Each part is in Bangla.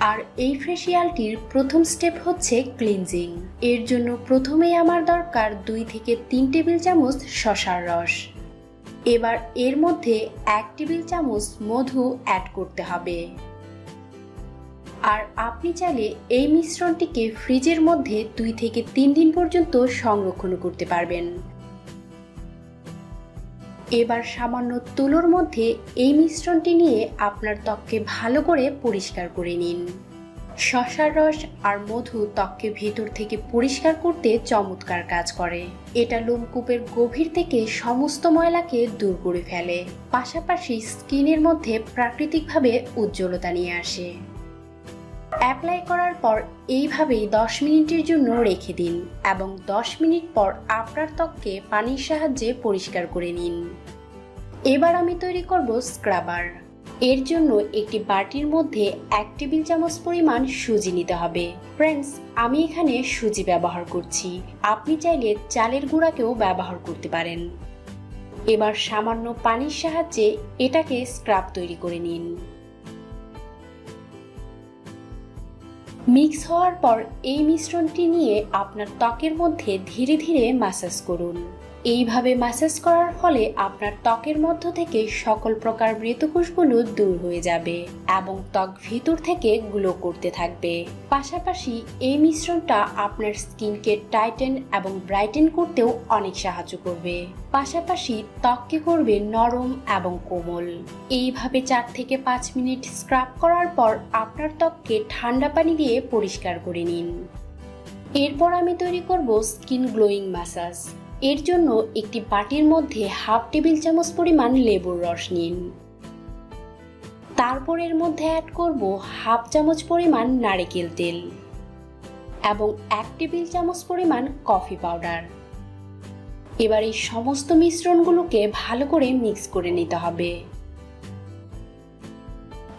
আর এই ফেসিয়ালটির প্রথম স্টেপ হচ্ছে ক্লিনজিং এর জন্য প্রথমেই আমার দরকার দুই থেকে তিন টেবিল চামচ শশার রস। এবার এর মধ্যে এক টেবিল চামচ মধু অ্যাড করতে হবে। আর আপনি চাইলে এই মিশ্রণটিকে ফ্রিজের মধ্যে দুই থেকে তিন দিন পর্যন্ত সংরক্ষণ করতে পারবেন। এবার সামান্য তুলোর মধ্যে এই মিশ্রণটি নিয়ে আপনার ত্বককে ভালো করে পরিষ্কার করে নিন। শশার রস আর মধু ত্বককে ভেতর থেকে পরিষ্কার করতে চমৎকার কাজ করে। এটা লোমকূপের গভীর থেকে সমস্ত ময়লাকে দূর করে ফেলে। পাশাপাশি স্কিনের মধ্যে প্রাকৃতিকভাবে উজ্জ্বলতা নিয়ে আসে। অ্যাপ্লাই করার পর এইভাবেই দশ মিনিটের জন্য রেখে দিন এবং দশ মিনিট পর আপনার ত্বককে পানির সাহায্যে পরিষ্কার করে নিন। এবার আমি তৈরি করব স্ক্রাবার। এর জন্য একটি বাটির মধ্যে এক টেবিল চামচ পরিমাণ সুজি নিতে হবে। ফ্রেন্ডস, আমি এখানে সুজি ব্যবহার করছি। আপনি চাইলে চালের গুঁড়াকেও ব্যবহার করতে পারেন। এবার সামান্য পানির সাহায্যে এটাকে স্ক্রাব তৈরি করে নিন। মিক্স হওয়ার পর এই মিশ্রণটি নিয়ে আপনার ত্বকের মধ্যে ধীরে ধীরে মাসাজ করুন। এইভাবে ম্যাসাজ করার ফলে আপনার ত্বকের মধ্য থেকে সকল প্রকার মৃতকোষগুলো দূর হয়ে যাবে এবং ত্বক ভিতর থেকে গ্লো করতে থাকবে। পাশাপাশি এই মিশ্রণটা আপনার স্কিনকে টাইটেন এবং ব্রাইটেন করতেও অনেক সাহায্য করবে। পাশাপাশি ত্বককে করবে নরম এবং কোমল। এইভাবে চার থেকে পাঁচ মিনিট স্ক্রাব করার পর আপনার ত্বককে ঠান্ডা পানি দিয়ে পরিষ্কার করে নিন। এরপর আমি তৈরি করব স্কিন গ্লোয়িং ম্যাসাজ এর জন্য একটি বাটির মধ্যে হাফ টেবিল চামচ পরিমাণ লেবুর রস নিন। তারপর এর মধ্যে অ্যাড করব হাফ চামচ পরিমাণ নারিকেল তেল এবং এক টেবিল চামচ পরিমাণ কফি পাউডার এবার এই সমস্ত মিশ্রণগুলোকে ভালো করে মিক্স করে নিতে হবে।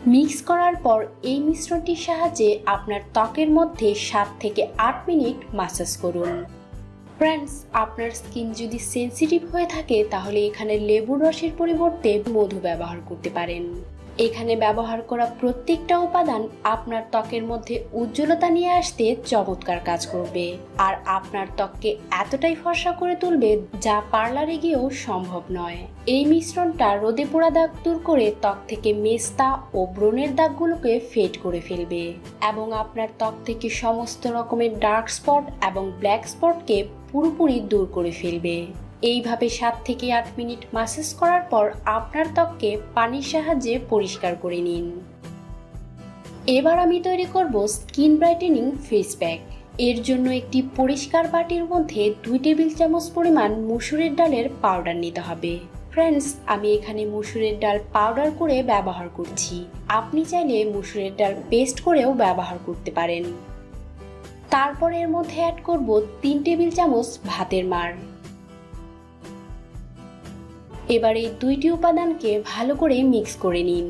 মিক্স করার পর এই মিশ্রণটির সাহায্যে আপনার ত্বকের মধ্যে সাত থেকে আট মিনিট মাসাজ করুন। ফ্রেন্ডস আপনার স্কিন যদি সেন্সিটিভ হয়ে থাকে, তাহলে এখানে লেবুর রসের পরিবর্তে মধু ব্যবহার করতে পারেন। এখানে ব্যবহার করা প্রত্যেকটা উপাদান আপনার ত্বকের মধ্যে উজ্জ্বলতা নিয়ে আসতে চমৎকার কাজ করবে। আর আপনার ত্বককে এতটাই ফর্সা করে তুলবে যা পার্লারে গিয়েও সম্ভব নয়। এই মিশ্রণটা রোদে পোড়া দাগ দূর করে ত্বক থেকে মেস্তা ও ব্রণের দাগগুলোকে ফেড করে ফেলবে। এবং আপনার ত্বক থেকে সমস্ত রকমের ডার্ক স্পট এবং ব্ল্যাক স্পটকে পুরোপুরি দূর করে ফেলবে। এইভাবে সাত থেকে আট মিনিট মাসাজ করার পর আপনার ত্বককে পানির সাহায্যে পরিষ্কার করে নিন। এবার আমি তৈরি করব স্কিন ব্রাইটেনিং ফেস প্যাক এর জন্য একটি পরিষ্কার বাটির মধ্যে দুই টেবিল চামচ পরিমাণ মুসুরের ডালের পাউডার নিতে হবে। ফ্রেন্ডস আমি এখানে মুসুরের ডাল পাউডার করে ব্যবহার করছি। আপনি চাইলে মুসুরের ডাল পেস্ট করেও ব্যবহার করতে পারেন। তারপর এর মধ্যে অ্যাড করব তিন টেবিল চামচ ভাতের মার এবার এই দুইটি উপাদানকে ভালো করে মিক্স করে নিন।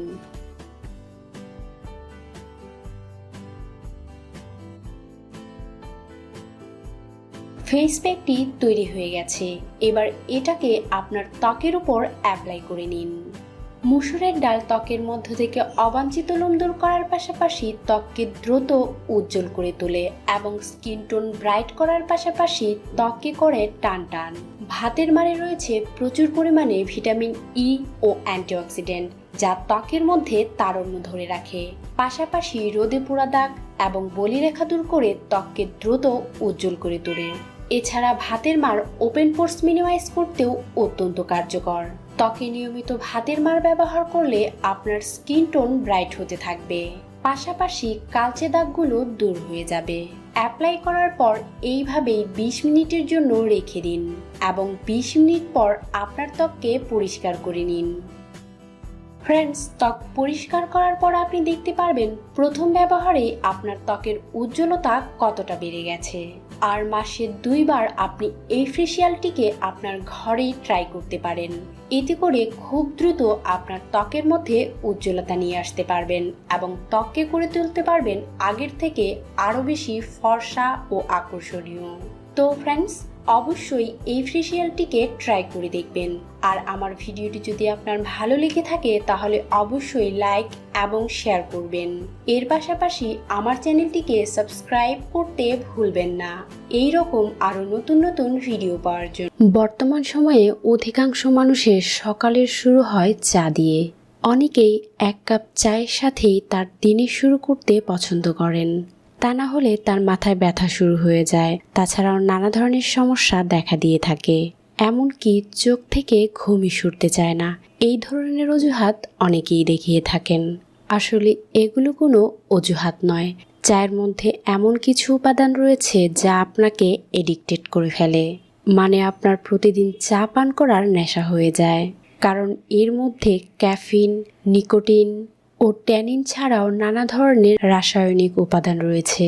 ফেস প্যাকটি তৈরি হয়ে গেছে। এবার এটাকে আপনার ত্বকের উপর অ্যাপ্লাই করে নিন। মুসুরের ডাল ত্বকের মধ্য থেকে অবাঞ্ছিত লোম দূর করার পাশাপাশি ত্বককে দ্রুত উজ্জ্বল করে তোলে এবং স্কিন টোন ব্রাইট করার পাশাপাশি ত্বককে করে টান টান। ভাতের মারে রয়েছে প্রচুর পরিমাণে ভিটামিন ই ও অ্যান্টিঅক্সিডেন্ট, যা ত্বকের মধ্যে তারণ্য ধরে রাখে। পাশাপাশি রোদে পোড়া দাগ এবং বলিরেখা দূর করে ত্বককে দ্রুত উজ্জ্বল করে তোলে। এছাড়া ভাতের মার ওপেন পোর্স মিনিমাইজ করতেও অত্যন্ত কার্যকর। ত্বকে নিয়মিত ভাতের মার ব্যবহার করলে আপনার স্কিন টোন ব্রাইট হতে থাকবে। পাশাপাশি কালচে দাগগুলো দূর হয়ে যাবে। অ্যাপ্লাই করার পর এইভাবেই বিশ মিনিটের জন্য রেখে দিন এবং বিশ মিনিট পর আপনার ত্বককে পরিষ্কার করে নিন। ফ্রেন্ডস, ত্বক পরিষ্কার করার পর আপনি দেখতে পারবেন প্রথম ব্যবহারে আপনার ত্বকের উজ্জ্বলতা কতটা বেড়ে গেছে। আর মাসে দুইবার আপনি এই ফেসিয়ালটিকে আপনার ঘরেই ট্রাই করতে পারেন। এতে করে খুব দ্রুত আপনার ত্বকের মধ্যে উজ্জ্বলতা নিয়ে আসতে পারবেন এবং ত্বককে করে তুলতে পারবেন আগের থেকে আরও বেশি ফর্সা ও আকর্ষণীয়। তো ফ্রেন্ডস অবশ্যই এই ফেসিয়ালটিকে ট্রাই করে দেখবেন। আর আমার ভিডিওটি যদি আপনার ভালো লেগে থাকে, তাহলে অবশ্যই লাইক এবং শেয়ার করবেন। এর পাশাপাশি আমার চ্যানেলটিকে সাবস্ক্রাইব করতে ভুলবেন না। এই রকম আরও নতুন নতুন ভিডিও পাওয়ার জন্য। বর্তমান সময়ে অধিকাংশ মানুষের সকালের শুরু হয় চা দিয়ে। অনেকেই এক কাপ চায়ের সাথেই তার দিনে শুরু করতে পছন্দ করেন। তা না হলে তার মাথায় ব্যথা শুরু হয়ে যায়। তাছাড়াও নানা ধরনের সমস্যা দেখা দিয়ে থাকে। এমনকি চোখ থেকে ঘুমই সুরতে চায় না। এই ধরনের অজুহাত অনেকেই দেখিয়ে থাকেন। আসলে এগুলো কোনো অজুহাত নয়। চায়ের মধ্যে এমন কিছু উপাদান রয়েছে যা আপনাকে এডিক্টেড করে ফেলে। মানে আপনার প্রতিদিন চা পান করার নেশা হয়ে যায়। কারণ এর মধ্যে ক্যাফিন, নিকোটিন ও ট্যানিন ছাড়াও নানা ধরনের রাসায়নিক উপাদান রয়েছে,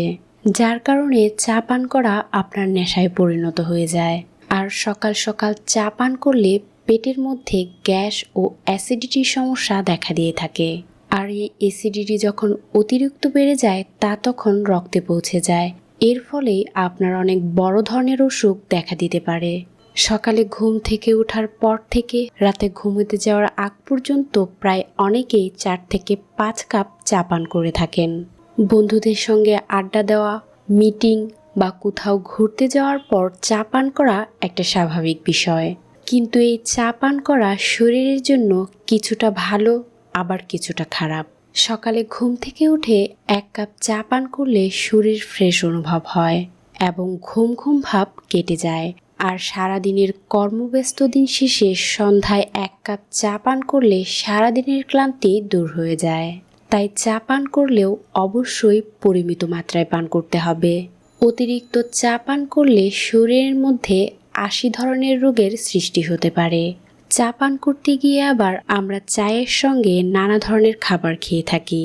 যার কারণে চা পান করা আপনার নেশায় পরিণত হয়ে যায়। আর সকাল সকাল চা পান করলে পেটের মধ্যে গ্যাস ও অ্যাসিডিটির সমস্যা দেখা দিয়ে থাকে। আর এই অ্যাসিডিটি যখন অতিরিক্ত বেড়ে যায়, তা তখন রক্তে পৌঁছে যায়। এর ফলে আপনার অনেক বড় ধরনের অসুখ দেখা দিতে পারে। সকালে ঘুম থেকে ওঠার পর থেকে রাতে ঘুমোতে যাওয়ার আগ পর্যন্ত প্রায় অনেকেই চার থেকে পাঁচ কাপ চা পান করে থাকেন। বন্ধুদের সঙ্গে আড্ডা দেওয়া, মিটিং বা কোথাও ঘুরতে যাওয়ার পর চা পান করা একটা স্বাভাবিক বিষয়। কিন্তু এই চা পান করা শরীরের জন্য কিছুটা ভালো, আবার কিছুটা খারাপ। সকালে ঘুম থেকে উঠে এক কাপ চা পান করলে শরীর ফ্রেশ অনুভব হয় এবং ঘুম ঘুম ভাব কেটে যায়। আর সারাদিনের কর্মব্যস্ত দিন শেষে সন্ধ্যায় এক কাপ চা পান করলে সারাদিনের ক্লান্তি দূর হয়ে যায়। তাই চা পান করলেও অবশ্যই পরিমিত মাত্রায় পান করতে হবে। অতিরিক্ত চা পান করলে শরীরের মধ্যে আশি ধরনের রোগের সৃষ্টি হতে পারে। চা পান করতে গিয়ে আবার আমরা চায়ের সঙ্গে নানা ধরনের খাবার খেয়ে থাকি।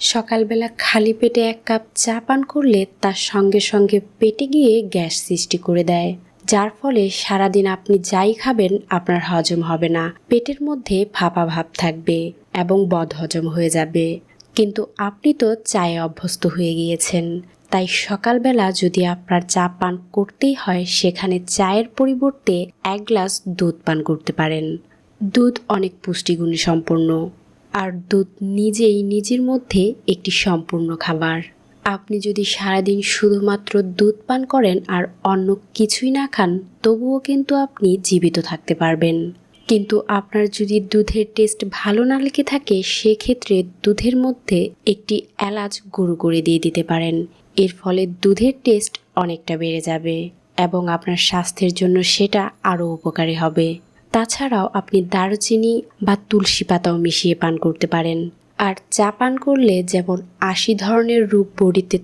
সকালবেলা খালি পেটে এক কাপ চা পান করলে তার সঙ্গে সঙ্গে পেটে গিয়ে গ্যাস সৃষ্টি করে দেয়। যার ফলে সারাদিন আপনি যাই খাবেন, আপনার হজম হবে না। পেটের মধ্যে ফাঁপা ভাব থাকবে এবং বদ হজম হয়ে যাবে। কিন্তু আপনি তো চায়ে অভ্যস্ত হয়ে গিয়েছেন। তাই সকালবেলা যদি আপনার চা পান করতেই হয়, সেখানে চায়ের পরিবর্তে এক গ্লাস দুধ পান করতে পারেন। দুধ অনেক পুষ্টিগুণে সম্পন্ন আর দুধ নিজেই নিজের মধ্যে একটি সম্পূর্ণ খাবার। আপনি যদি সারাদিন শুধুমাত্র দুধ পান করেন আর অন্য কিছুই না খান, তবুও কিন্তু আপনি জীবিত থাকতে পারবেন। কিন্তু আপনার যদি দুধের টেস্ট ভালো না লেগে থাকে, সেক্ষেত্রে দুধের মধ্যে একটি এলাচ গুঁড়ো করে দিয়ে দিতে পারেন। এর ফলে দুধের টেস্ট অনেকটা বেড়ে যাবে এবং আপনার স্বাস্থ্যের জন্য সেটা আরও উপকারী হবে। তাছাড়াও আপনি দারুচিনি বা তুলসী পাতাও মিশিয়ে পান করতে পারেন। আর চা পান করলে যেমন আশি ধরনের রূপ বডিতে